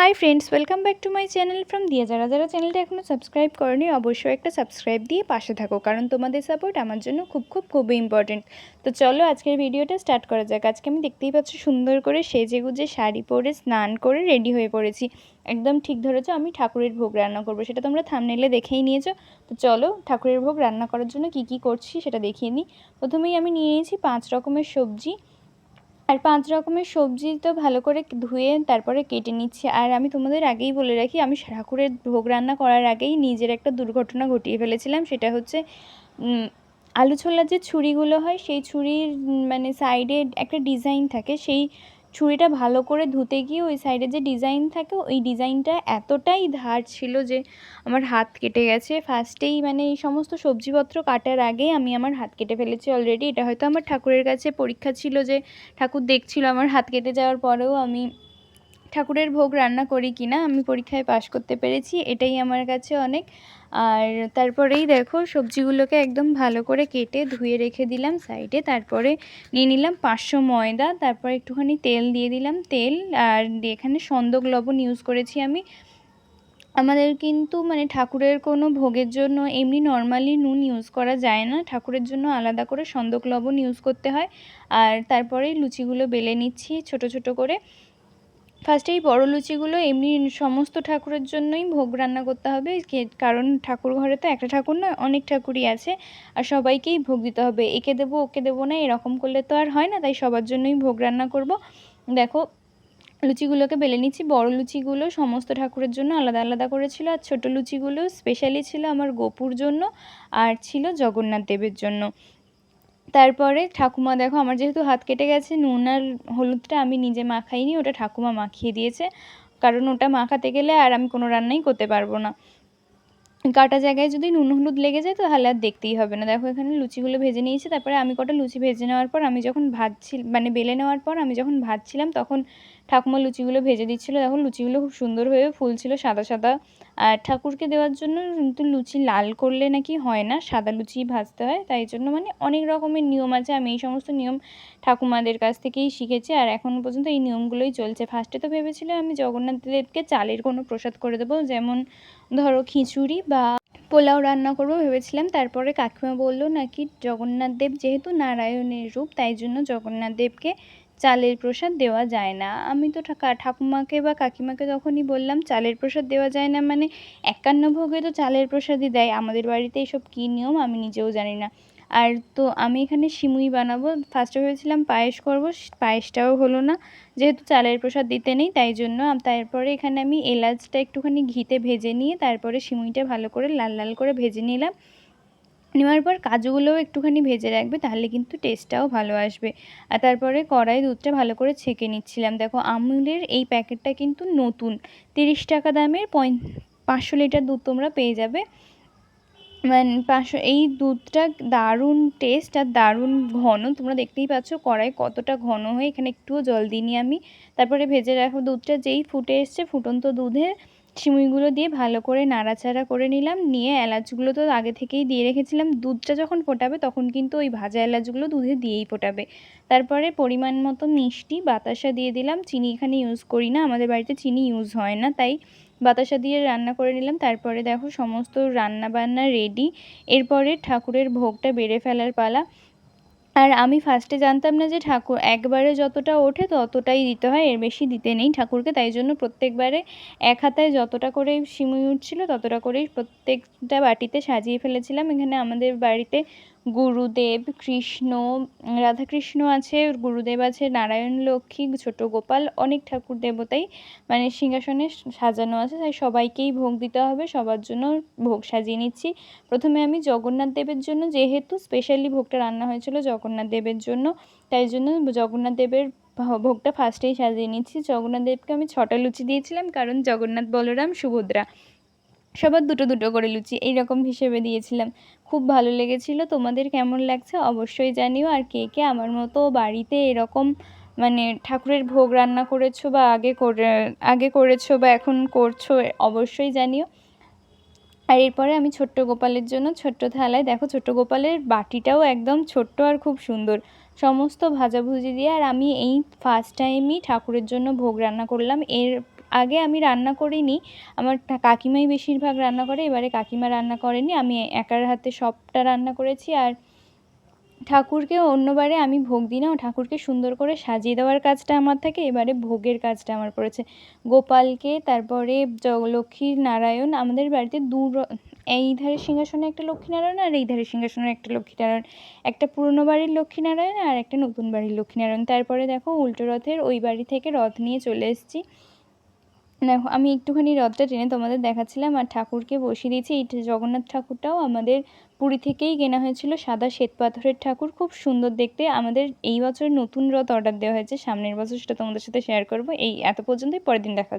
Hi friends welcome back to my channel from Diya যারা যারা চ্যানেলটা এখনও সাবস্ক্রাইব করেনি, অবশ্যই একটা সাবস্ক্রাইব দিয়ে পাশে থাকো, কারণ তোমাদের সাপোর্ট আমার জন্য খুব খুব, খুবই ইম্পর্টেন্ট তো চলো আজকের ভিডিওটা স্টার্ট করা যাক। আজকে আমি দেখতেই পাচ্ছি সুন্দর করে সেজে গুজে শাড়ি পরে স্নান করে রেডি হয়ে পড়েছি। একদম ঠিক ধরেছো, আমি ঠাকুরের ভোগ রান্না করব, সেটা তোমরা থামনেলে দেখেই নিয়েছো। তো চলো ঠাকুরের ভোগ রান্না করার জন্য কি কি করছি সেটা দেখিয়ে নিই। প্রথমেই আমি নিয়ে নিয়েছি পাঁচ রকমের সবজি। আর পাঁচ রকমের সবজি তো ভালো করে ধুয়ে তারপরে কেটে নিচ্ছি। আর আমি তোমাদের আগেই বলে রাখি, আমি ঠাকুরের ভোগ রান্না করার আগেই নিজের একটা দুর্ঘটনা ঘটিয়ে ফেলেছিলাম। সেটা হচ্ছে আলু ছোলার যে ছুরিগুলো হয়, সেই ছুরির মানে সাইডে একটা ডিজাইন থাকে, সেই ছুরিটা ভালো করে ধুতে গিয়ে ওই সাইডে যে ডিজাইন থাকে, ওই ডিজাইনটা এতটাই ধার ছিল যে আমার হাত কেটে গেছে। ফার্স্টেই মানে এই সমস্ত সবজিপত্র কাটার আগে আমি আমার হাত কেটে ফেলেছি অলরেডি এটা হয়তো আমার ঠাকুরের কাছে পরীক্ষা ছিল যে ঠাকুর দেখছিল আমার হাত কেটে যাওয়ার পরেও আমি ঠাকুরের ভোগ রান্না করি কি না আমি পরীক্ষায় পাশ করতে পেরেছি। এটাই আমার কাছে অনেক আর তারপরেই দেখো সবজিগুলোকে একদম ভালো করে কেটে ধুয়ে রেখে দিলাম সাইডে। তারপরে নিয়ে নিলাম পাঁচশো ময়দা, তারপর একটুখানি তেল দিয়ে দিলাম। তেল আর এখানে সন্দক লবণ ইউজ করেছি আমি। আমাদের কিন্তু মানে ঠাকুরের কোনো ভোগের জন্য এমনি নর্মালি নুন ইউজ করা যায় না। ঠাকুরের জন্য আলাদা করে সন্দক লবণ ইউজ করতে হয়। আর তারপরে লুচিগুলো বেলে নিচ্ছি ছোট ছোট করে। ফার্স্টে এই বড়ো লুচিগুলো এমনি সমস্ত ঠাকুরের জন্যই ভোগ রান্না করতে হবে। কারণ ঠাকুর ঘরে তো একটা ঠাকুর নয়, অনেক ঠাকুরই আছে। আর সবাইকেই ভোগ দিতে হবে। একে দেবো, ওকে দেবো না, এরকম করলে তো আর হয় না, তাই সবার জন্যই ভোগ রান্না করব। দেখো, লুচিগুলোকে বেলে নিচ্ছি। বড় লুচিগুলো সমস্ত ঠাকুরের জন্য আলাদা আলাদা করেছিল। আর ছোটো লুচিগুলো স্পেশালি ছিল আমার গোপুর জন্য, আর ছিল জগন্নাথ দেবের জন্য। তারপরে ঠাকুমা দেখো, আমার যেহেতু হাত কেটে গেছে, নুন আর হলুদটা আমি নিজে মাখাইনি, ওটা ঠাকুমা মাখিয়ে দিয়েছে। কারণ ওটা মাখাতে গেলে আর আমি কোনো রান্নাই করতে পারব না। কাটা জায়গায় যদি নুন হলুদ লেগে যায়, তাহলে আর দেখতেই হবে না। দেখো, এখানে লুচিগুলো ভেজে নিয়েছে, তারপরে আমি কটা লুচি ভেজে নেওয়ার পর আমি যখন ভাজছি মানে বেলে নেওয়ার পর আমি যখন ভাজছিলাম, তখন ঠাকুমা লুচিগুলো ভেজে দিচ্ছিল। এখন লুচিগুলো খুব সুন্দর হয়ে ফুলছিল সাদা সাদা। আর ঠাকুরকে দেওয়ার জন্য কিন্তু লুচি লাল করলে নাকি হয় না, সাদা লুচি ভাজতে হয়। তাই জন্য মানে অনেক রকমের নিয়ম আছে। আমি এই সমস্ত নিয়ম ঠাকুমাদের কাছ থেকেই শিখেছি। আর এখন পর্যন্ত এই নিয়মগুলোই চলছে। ফার্স্টে তো ভেবেছিলাম আমি জগন্নাথ দেবকে চালের কোনো প্রসাদ করে দেবো। যেমন ধরো খিচুড়ি বা পোলাও রান্না করব ভেবেছিলাম। তারপরে কাকিমা বলল নাকি জগন্নাথ দেব যেহেতু নারায়ণের রূপ, তাই জন্য জগন্নাথ দেবকে চালের প্রসাদ দেওয়া যায় না। আমি তো ঠাকুমাকে বা কাকিমাকে তখনই বললাম, চালের প্রসাদ দেওয়া যায় না মানে একান্ন ভোগে তো চালের প্রসাদই দেয়। আমাদের বাড়িতে এসব কী নিয়ম আমি নিজেও জানি না। আর তো আমি এখানে সিমুই বানাবো। ফার্স্টে ভেবেছিলাম পায়েস করব, পায়েসটাও হলো না। যেহেতু চালের প্রসাদ দিতে নেই, তাই জন্য তারপরে এখানে আমি এলাচটা একটুখানি ঘিতে ভেজে নিয়ে, তারপরে সিমুইটা ভালো করে লাল লাল করে ভেজে নিলাম। নেওয়ার পর কাজুগুলোও একটুখানি ভেজে রাখবে, তাহলে কিন্তু টেস্টটাও ভালো আসবে। আর তারপরে কড়াই দুধটা ভালো করে ছেঁকে নিচ্ছিলাম। দেখো, আমুলের এই প্যাকেটটা কিন্তু নতুন। তিরিশ টাকা দামের পয়েন, পাঁচশো লিটার দুধ তোমরা পেয়ে যাবে। মানে পাঁচশো, এই দুধটা দারুণ টেস্ট আর দারুণ ঘন। তোমরা দেখতেই পাচ্ছ কড়াই কতটা ঘন হয়ে, এখানে একটুও জল দিইনি আমি। তারপরে ভেজে রাখো দুধটা যেই ফুটে এসছে ফুটন্ত দুধে সিমুইগুলো দিয়ে ভালো করে নাড়াচাড়া করে নিলাম। নিয়ে এলাচগুলো তো আগে থেকেই দিয়ে রেখেছিলাম। দুধটা যখন ফোটাবে তখন কিন্তু ওই ভাজা এলাচগুলো দুধে দিয়েই ফোটাবে। তারপরে পরিমাণ মতো মিষ্টি, বাতাসা দিয়ে দিলাম। চিনি এখানে ইউজ করি না। আমাদের বাড়িতে চিনি ইউজ হয় না। তাই বাতাসা দিয়ে রান্না করে নিলাম। তারপরে দেখো সমস্ত রান্না বান্না রেডি এরপরে ঠাকুরের ভোগটা বেড়ে ফেলার পালা। আর আমি ফার্স্টে জানতাম না যে ঠাকুর একবারে যতটা ওঠে ততটাই দিতে হয়, এর বেশি দিতে নেই ঠাকুরকে। তাই জন্য প্রত্যেকবারে এক হাতায় যতটা করে সিমুই উঠছিল, ততটা করেই প্রত্যেকটা বাটিতে সাজিয়ে ফেলেছিলাম। এখানে আমাদের বাড়িতে গুরুদেব, কৃষ্ণ, রাধাকৃষ্ণ আছে, গুরুদেব আছে, নারায়ণ, লক্ষ্মী, ছোট গোপাল, অনেক ঠাকুর দেবতাই মানে সিংহাসনে সাজানো আছে, তাই সবাইকেই ভোগ দিতে হবে, সবার জন্য ভোগ সাজিয়ে নিচ্ছি। প্রথমে আমি জগন্নাথ দেবের জন্য, যেহেতু স্পেশালি ভোগটা রান্না হয়েছিল জগন্নাথ দেবের জন্য, তাই জন্য জগন্নাথ দেবের ভোগটা ফার্স্টেই সাজিয়ে নিচ্ছি। জগন্নাথ দেবকে আমি ছটা লুচি দিয়েছিলাম, কারণ জগন্নাথ বলরাম, সুভদ্রা। সবার দুটো দুটো করে লুচি এইরকম হিসেবে দিয়েছিলাম। খুব ভালো লেগেছিলো। তোমাদের কেমন লাগছে অবশ্যই জানিও। আর কে কে আমার মতো বাড়িতে এরকম মানে ঠাকুরের ভোগ রান্না করেছ বা আগে করে, আগে করেছ বা এখন করছ অবশ্যই জানিও। আর এরপরে আমি ছোট্ট গোপালের জন্য ছোট্ট থালায়, দেখো ছোট্ট গোপালের বাটিটাও একদম ছোট্ট আর খুব সুন্দর। সমস্ত ভাজাভুজি দিয়ে আর আমি এই ফার্স্ট টাইমই ঠাকুরের জন্য ভোগ রান্না করলাম। এর আগে আমি রান্না করিনি, আমার কাকিমাই বেশিরভাগ রান্না করে, এবারে কাকিমা রান্না করেনি, আমি একার হাতে সবটা রান্না করেছি আর ঠাকুরকে অন্যবারে আমি ভোগ দিই না ঠাকুরকে সুন্দর করে সাজিয়ে দেওয়ার কাজটা আমার থাকে, এবারে ভোগের কাজটা আমার পড়েছে। গোপালকে, তারপরে লক্ষ্মী নারায়ণ আমাদের বাড়িতে দু এই ধারে সিংহাসনে একটা লক্ষ্মীনারায়ণ আর এই ধারে সিংহাসনে একটা লক্ষ্মীনারায়ণ। একটা পুরনো বাড়ির লক্ষ্মীনারায়ণ আর একটা নতুন বাড়ির লক্ষ্মীনারায়ণ। তারপরে দেখো উল্টো রথের ওই বাড়ি থেকে রথ নিয়ে চলে এসেছি। দেখো, আমি একটুখানি রথটা টেনে তোমাদের দেখাচ্ছিলাম আর ঠাকুরকে বসিয়ে দিয়েছি। এই জগন্নাথ ঠাকুরটাও আমাদের পুরী থেকেই কেনা হয়েছিল সাদা শ্বেত পাথরের ঠাকুর। খুব সুন্দর দেখতে। আমাদের এই বছর নতুন রথ অর্ডার দেওয়া হয়েছে। সামনের বছর সেটা তোমাদের সাথে শেয়ার করব। এই এত পর্যন্তই পরের দিন দেখা